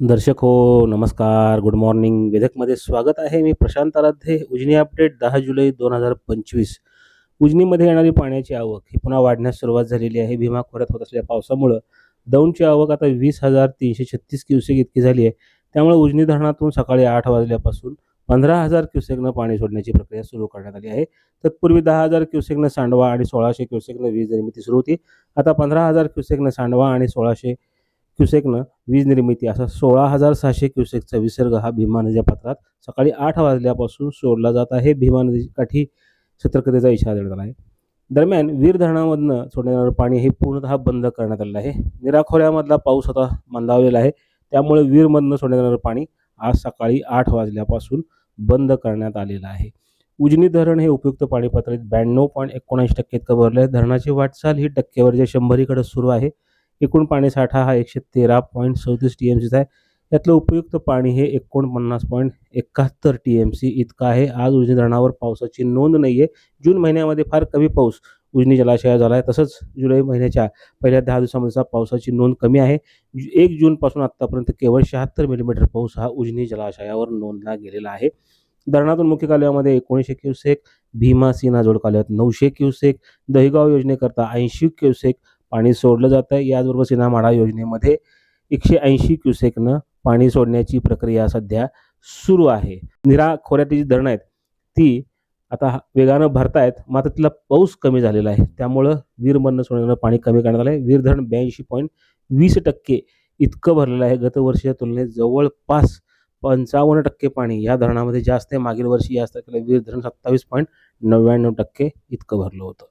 दर्शक हो नमस्कार. गुड मॉर्निंग वेदकमध्ये स्वागत आहे. मी प्रशांत आराध्ये. उजनी अपडेट दहा जुलै दोन हजार पंचवीस. उजनीमध्ये येणारी पाण्याची आवक ही पुन्हा वाढण्यास सुरुवात झालेली आहे. भीमा खोऱ्यात होत असलेल्या पावसामुळं दौंडची आवक आता वीस हजार तीनशे छत्तीस क्युसेक इतकी झाली आहे. त्यामुळे उजनी धरणातून सकाळी आठ वाजल्यापासून पंधरा हजार क्युसेकनं पाणी सोडण्याची प्रक्रिया सुरू करण्यात आली आहे. तत्पूर्वी दहा हजार क्युसेकनं सांडवा आणि सोळाशे क्युसेकनं वीज निर्मिती सुरू होती. आता पंधरा हजार क्युसेकनं सांडवा आणि सोळाशे क्युसेकनं वीज निर्मिती असा सोळा हजार सहाशे क्युसेकचा विसर्ग हा भीमा नदीच्या पात्रात सकाळी आठ वाजल्यापासून सोडला जात आहे. भीमा नदीकाठी सतर्कतेचा इशारा देण्यात आला आहे. दरम्यान वीर धरणामधनं सोडण्यात येणारं पाणी हे पूर्णतः बंद करण्यात आलेलं आहे. निराखोऱ्यामधला पाऊस आता मंदावलेला आहे. त्यामुळे वीरमधनं सोडण्यात येणारं पाणी आज सकाळी आठ वाजल्यापासून बंद करण्यात आलेलं आहे. उजनी धरण हे उपयुक्त पाणी पातळीत ब्याण्णव पॉईंट एकोणऐंशी टक्के इतकं भरलं आहे धरणाची वाटचाल ही टक्केवारीच्या शंभरीकडे सुरू आहे. एकूण पाणीसाठा हा एकशे तेरा पॉईंट चौतीस टी एम सीचा आहे. यातलं उपयुक्त पाणी हे एकोणपन्नास पॉईंट एकाहत्तर टी एम सी इतकं आहे. आज उजनी धरणावर पावसाची नोंद नाही आहे जून महिन्यामध्ये फार कमी पाऊस उजनी जलाशयात झाला आहे तसंच जुलै महिन्याच्या पहिल्या दहा दिवसामध्येचा पावसाची नोंद कमी आहे. एक जूनपासून आत्तापर्यंत केवळ शहात्तर मिलीमीटर पाऊस हा उजनी जलाशयावर नोंदला गेलेला आहे. धरणातून मुख्य कालव्यामध्ये एकोणीसशे क्युसेक भीमा सिन्हा जोड कालव्यात नऊशे क्युसेक दहिगाव योजनेकरता ऐंशी क्युसेक पाणी सोडलं जातं आहे याचबरोबर सिनामाडा योजनेमध्ये एकशे ऐंशी क्युसेकनं पाणी सोडण्याची प्रक्रिया सध्या सुरू आहे. निरा खोऱ्यातली जी धरणं आहेत ती आता वेगानं भरतायत. मात्र तिला पाऊस कमी झालेला आहे. त्यामुळं वीरमधनं सोडण्यानं पाणी कमी करण्यात आलं आहे वीर धरण ब्याऐंशी पॉईंट वीस टक्के इतकं भरलेलं आहे. गतवर्षीच्या तुलनेत जवळपास पंचावन्न टक्के पाणी या धरणामध्ये जास्त आहे. मागील वर्षी या तारखेला वीर धरण सत्तावीस पॉईंट नव्याण्णव टक्के इतकं भरलं होतं.